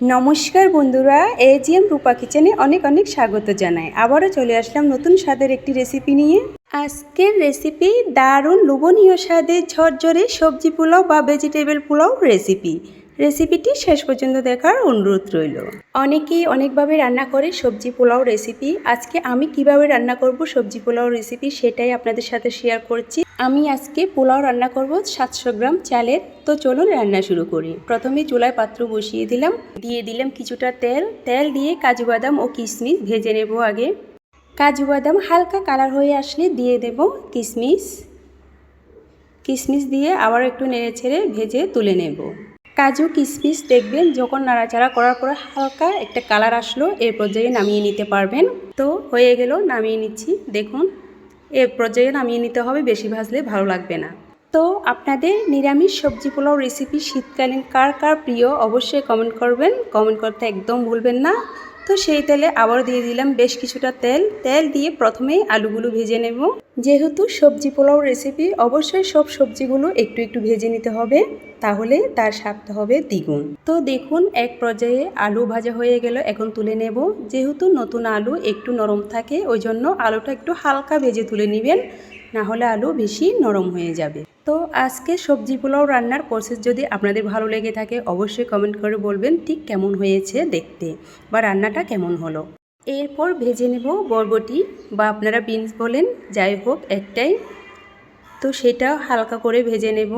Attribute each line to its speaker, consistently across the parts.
Speaker 1: নমস্কার বন্ধুরা এজিএম রূপা কিচেনে অনেক অনেক স্বাগত জানাই। আবারও চলে আসলাম নতুন স্বাদের একটি রেসিপি নিয়ে। আজকের রেসিপি দারুণ লোভনীয় স্বাদের ঝরঝরে সবজি পোলাও বা ভেজিটেবল পোলাও রেসিপি রেসিপিটি শেষ পর্যন্ত দেখার অনুরোধ রইল। অনেকেই অনেকভাবে রান্না করে সবজি পোলাও রেসিপি আজকে আমি কীভাবে রান্না করব সবজি পোলাও রেসিপি সেটাই আপনাদের সাথে শেয়ার করছি। আমি আজকে পোলাও রান্না করব সাতশো গ্রাম চালের। তো চলুন রান্না শুরু করি। প্রথমে চুলায় পাত্র বসিয়ে দিলাম। দিয়ে দিলাম কিছুটা তেল। তেল দিয়ে কাজু বাদাম ও কিশমিশ ভেজে নেব আগে। কাজু বাদাম হালকা কালার হয়ে আসলে দিয়ে দেব কিশমিশ। কিশমিশ দিয়ে আবার একটু নেড়ে ছেড়ে ভেজে তুলে নেব। কাজু কিশমিশ দেখবেন যখন নাড়াচাড়া করার পর হালকা একটা কালার আসলো এর পর্যায়ে নামিয়ে নিতে পারবেন। তো হয়ে গেল, নামিয়ে নিচ্ছি। দেখুন। এ পর্যায়ে নামিয়ে নিতে হবে, বেশি ভাজলে ভালো লাগবে না। তো আপনাদের নিরামিষ সবজি পোলাও রেসিপি শীতকালীন কার কার প্রিয় অবশ্যই কমেন্ট করবেন। কমেন্ট করতে একদম ভুলবেন না। তো সেই তেলে আবার দিয়ে দিলাম বেশ কিছুটা তেল। তেল দিয়ে প্রথমেই আলুগুলো ভেজে নেব। যেহেতু সবজি পোলাও রেসিপি অবশ্যই সব সবজিগুলো একটু একটু ভেজে নিতে হবে। তাহলে তার স্বাদটা হবে দ্বিগুণ। তো দেখুন, এক পর্যায়ে আলু ভাজা হয়ে গেল, এখন তুলে নেব। যেহেতু নতুন আলু একটু নরম থাকে, ওই জন্য আলুটা একটু হালকা ভেজে তুলে নেবেন। না হলে আলু বেশি নরম হয়ে যাবে। তো আজকে সবজি পোলাও রান্নার প্রসেস যদি আপনাদের ভালো লেগে থাকে, অবশ্যই কমেন্ট করে বলবেন ঠিক কেমন হয়েছে দেখতে বা রান্নাটা কেমন হলো। এরপর ভেজে নেব বরবটি বা আপনারা বিনস বলেন, যাই হোক একটাই। তো সেটা হালকা করে ভেজে নেব।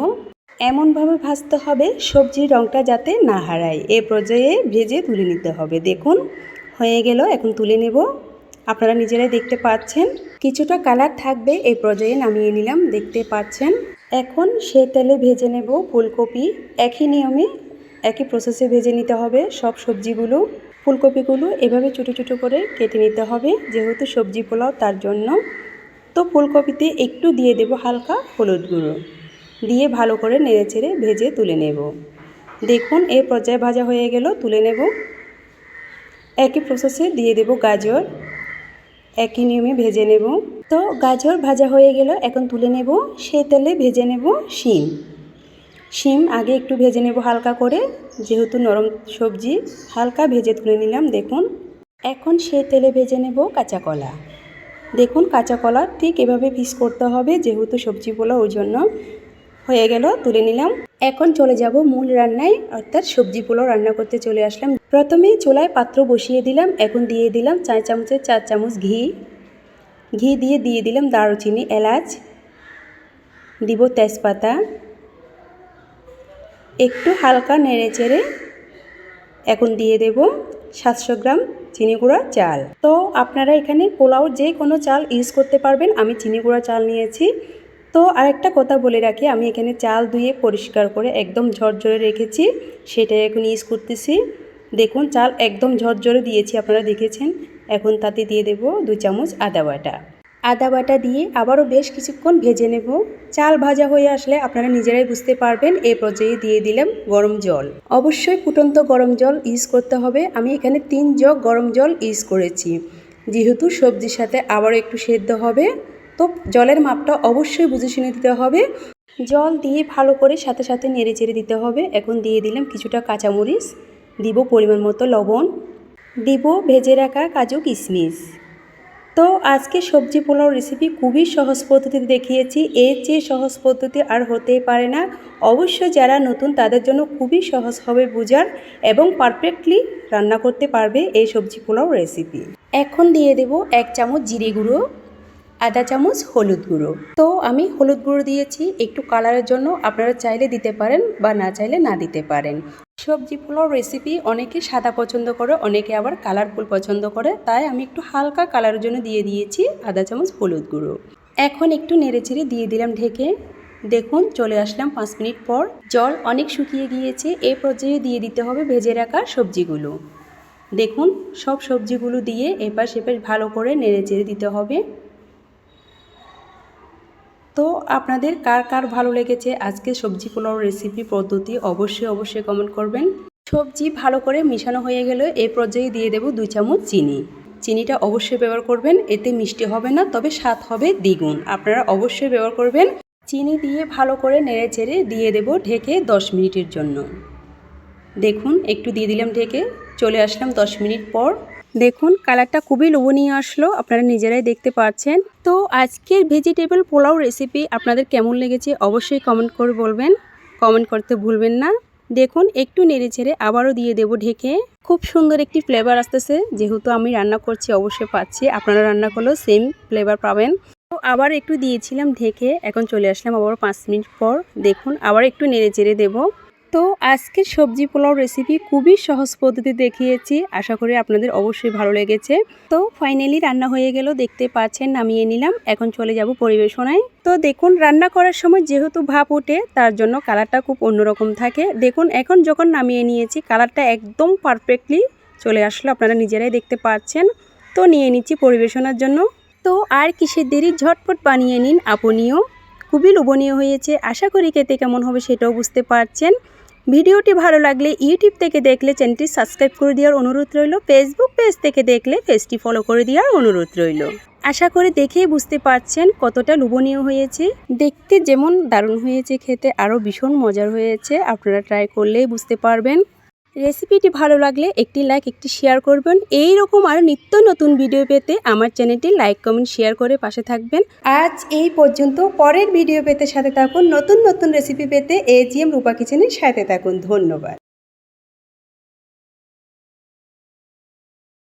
Speaker 1: এমনভাবে ভাজতে হবে সবজির রঙটা যাতে না হারায়। এ পর্যায়ে ভেজে তুলে নিতে হবে। দেখুন, হয়ে গেল, এখন তুলে নেব। আপনারা নিজেরাই দেখতে পাচ্ছেন। কিছুটা কালার থাকবে এই পর্যায়ে নামিয়ে নিলাম, দেখতে পাচ্ছেন। এখন সে তেলে ভেজে নেব ফুলকপি। একই নিয়মে, একই প্রসেসে ভেজে নিতে হবে সব সবজিগুলো। ফুলকপিগুলো এভাবে ছোটো ছোটো করে কেটে নিতে হবে, যেহেতু সবজি পোলাও তার জন্য। তো ফুলকপিতে একটু দিয়ে দেব হালকা হলুদ গুঁড়ো। দিয়ে ভালো করে নেড়ে চেড়ে ভেজে তুলে নেব। দেখুন এই পর্যায়ে ভাজা হয়ে গেল, তুলে নেব। একই প্রসেসে দিয়ে দেব গাজর। একই নিয়মে ভেজে নেব। তো গাজর ভাজা হয়ে গেল, এখন তুলে নেব সে তেলে ভেজে নেব শিম। শিম আগে একটু ভেজে নেব হালকা করে, যেহেতু নরম সবজি, হালকা ভেজে তুলে নিলাম, দেখুন। এখন সে তেলে ভেজে নেব কাঁচা কলা। দেখুন কাঁচা কলা ঠিক এভাবে পিস করতে হবে, যেহেতু সবজি পোলা ওই জন্য। হয়ে গেল, তুলে নিলাম। এখন চলে যাব মূল রান্নায়, অর্থাৎ সবজি পোলাও রান্না করতে চলে আসলাম। প্রথমে চুলায় পাত্র বসিয়ে দিলাম, এখন দিয়ে দিলাম চার চামচের চার চামচ ঘি। ঘি দিয়ে দিয়ে দিলাম দারুচিনি, এলাচ, দিব তেজপাতা। একটু হালকা নেড়ে চেড়ে এখন দিয়ে দেব সাতশো গ্রাম চিনি গুঁড়া চাল। তো আপনারা এখানে পোলাও যে কোনো চাল ইউজ করতে পারবেন, আমি চিনি গুঁড়া চাল নিয়েছি। তো আরেকটা কথা বলে রাখি, আমি এখানে চাল ধুয়ে পরিষ্কার করে একদম ঝরঝরে রেখেছি, সেটাই এখন ইউজ করতেছি। দেখুন, চাল একদম ঝরঝরে দিয়েছি, আপনারা দেখেছেন। এখন তাতে দিয়ে দেব দু চামচ আদা বাটা। আদা বাটা দিয়ে আবারও বেশ কিছুক্ষণ ভেজে নেব। চাল ভাজা হয়ে আসলে আপনারা নিজেরাই বুঝতে পারবেন, এ পর্যায়ে দিয়ে দিলাম গরম জল। অবশ্যই ফুটন্ত গরম জল ইউজ করতে হবে। আমি এখানে তিন জগ গরম জল ইউজ করেছি। যেহেতু সবজির সাথে আবারও একটু সেদ্ধ হবে। তো জলের মাপটা অবশ্যই বুঝে শুনে দিতে হবে। জল দিয়ে ভালো করে সাথে সাথে নেড়ে চেড়ে দিতে হবে। এখন দিয়ে দিলাম কিছুটা কাঁচামরিচ, দিব পরিমাণ মতো লবণ, দিব ভেজে রাখা কাজু কিশমিশ। তো আজকে সবজি পোলাও রেসিপি খুবই সহজ পদ্ধতিতে দেখিয়েছি। এর চেয়ে সহজ পদ্ধতি আর হতেই পারে না। অবশ্যই যারা নতুন তাদের জন্য খুবই সহজ হবে বোঝার এবং পারফেক্টলি রান্না করতে পারবে এই সবজি পোলাও রেসিপি এখন দিয়ে দেব এক চামচ জিরে গুঁড়ো আধা চামচ, হলুদ গুঁড়ো। তো আমি হলুদ গুঁড়ো দিয়েছি, একটু কালারের জন্য। আপনারা চাইলে দিতে পারেন বা না চাইলে না দিতে পারেন। সবজি পোলাও রেসিপি অনেকে সাদা পছন্দ করে, অনেকে আবার কালারফুল পছন্দ করে। তাই আমি একটু হালকা কালারের জন্য দিয়ে দিয়েছি আধা চামচ, হলুদ গুঁড়ো। এখন একটু নেড়েচেড়ে দিয়ে দিলাম ঢেকে। দেখুন, চলে আসলাম পাঁচ মিনিট পর। জল অনেক শুকিয়ে গিয়েছে। এই পর্যায়ে দিয়ে দিতে হবে ভেজে রাখা সবজিগুলো। দেখুন, সব সবজিগুলো দিয়ে এপাশ এপাশ ভালো করে নেড়েচেড়ে দিতে হবে। তো আপনাদের কার কার ভালো লেগেছে আজকে সবজি পোলাও রেসিপি পদ্ধতি অবশ্যই অবশ্যই কমেন্ট করবেন। সবজি ভালো করে মিশানো হয়ে গেলে এই পর্যায়ে দিয়ে দেব দুই চামচ চিনি। চিনিটা অবশ্যই ব্যবহার করবেন, এতে মিষ্টি হবে না, তবে স্বাদ হবে দ্বিগুণ। আপনারা অবশ্যই ব্যবহার করবেন। চিনি দিয়ে ভালো করে নেড়ে চেড়ে দিয়ে দেব ঢেকে দশ মিনিটের জন্য। দেখুন, একটু দিয়ে দিলাম ঢেকে, চলে আসলাম দশ মিনিট পর। দেখুন, কালারটা খুবই লোভনীয় আসলো, আপনারা নিজেরাই দেখতে পাচ্ছেন। তো আজকের ভেজিটেবল পোলাও রেসিপি আপনাদের কেমন লেগেছে অবশ্যই কমেন্ট করে বলবেন। কমেন্ট করতে ভুলবেন না। দেখুন, একটু নেড়ে ছেড়ে আবারও দিয়ে দেবো ঢেকে। খুব সুন্দর একটি ফ্লেভার আসতেছে, যেহেতু আমি রান্না করছি, অবশ্যই পাচ্ছি। আপনারা রান্না করলেও সেম ফ্লেভার পাবেন। তো আবার একটু দিয়েছিলাম ঢেকে, এখন চলে আসলাম আবার পাঁচ মিনিট পর। দেখুন, আবার একটু নেড়ে চেড়ে দেবো। তো আজকের সবজি পোলাও রেসিপি খুবই সহজ পদ্ধতি দেখিয়েছি। আশা করি আপনাদের অবশ্যই ভালো লেগেছে। তো ফাইনালি রান্না হয়ে গেল, দেখতে পাচ্ছেন নামিয়ে নিলাম। এখন চলে যাব পরিবেশনায়। তো দেখুন, রান্না করার সময় যেহেতু ভাপ ওঠে, তার জন্য কালারটা খুব অন্যরকম থাকে। দেখুন, এখন যখন নামিয়ে নিয়েছি কালারটা একদম পারফেক্টলি চলে আসলো, আপনারা নিজেরাই দেখতে পাচ্ছেন। তো নিয়ে নিচ্ছি পরিবেশনার জন্য। তো আর কিসের দেরি, ঝটপট বানিয়ে নিন। আপনিও। খুবই লোভনীয় হয়েছে। আশা করি খেতে কেমন হবে সেটাও বুঝতে পারছেন। ভিডিওটি ভালো লাগলে ইউটিউব থেকে দেখলে চ্যানেলটি সাবস্ক্রাইব করে দেওয়ার অনুরোধ রইল। ফেসবুক পেজ থেকে দেখলে পেজটি ফলো করে দেওয়ার অনুরোধ রইল। আশা করে দেখেই বুঝতে পারছেন কতটা লোভনীয় হয়েছে। দেখতে যেমন দারুণ হয়েছে, খেতে আরও ভীষণ মজার হয়েছে। আপনারা ট্রাই করলেই বুঝতে পারবেন। রেসিপিটি ভালো লাগলে একটি লাইক, একটি শেয়ার করবেন। এই রকম আরও নিত্য নতুন ভিডিও পেতে আমার চ্যানেলটি লাইক, কমেন্ট, শেয়ার করে পাশে থাকবেন। আজ এই পর্যন্ত। পরের ভিডিও পেতে সাথে থাকুন। নতুন নতুন রেসিপি পেতে এজিএম রূপা কিচেনের সাথে থাকুন। ধন্যবাদ।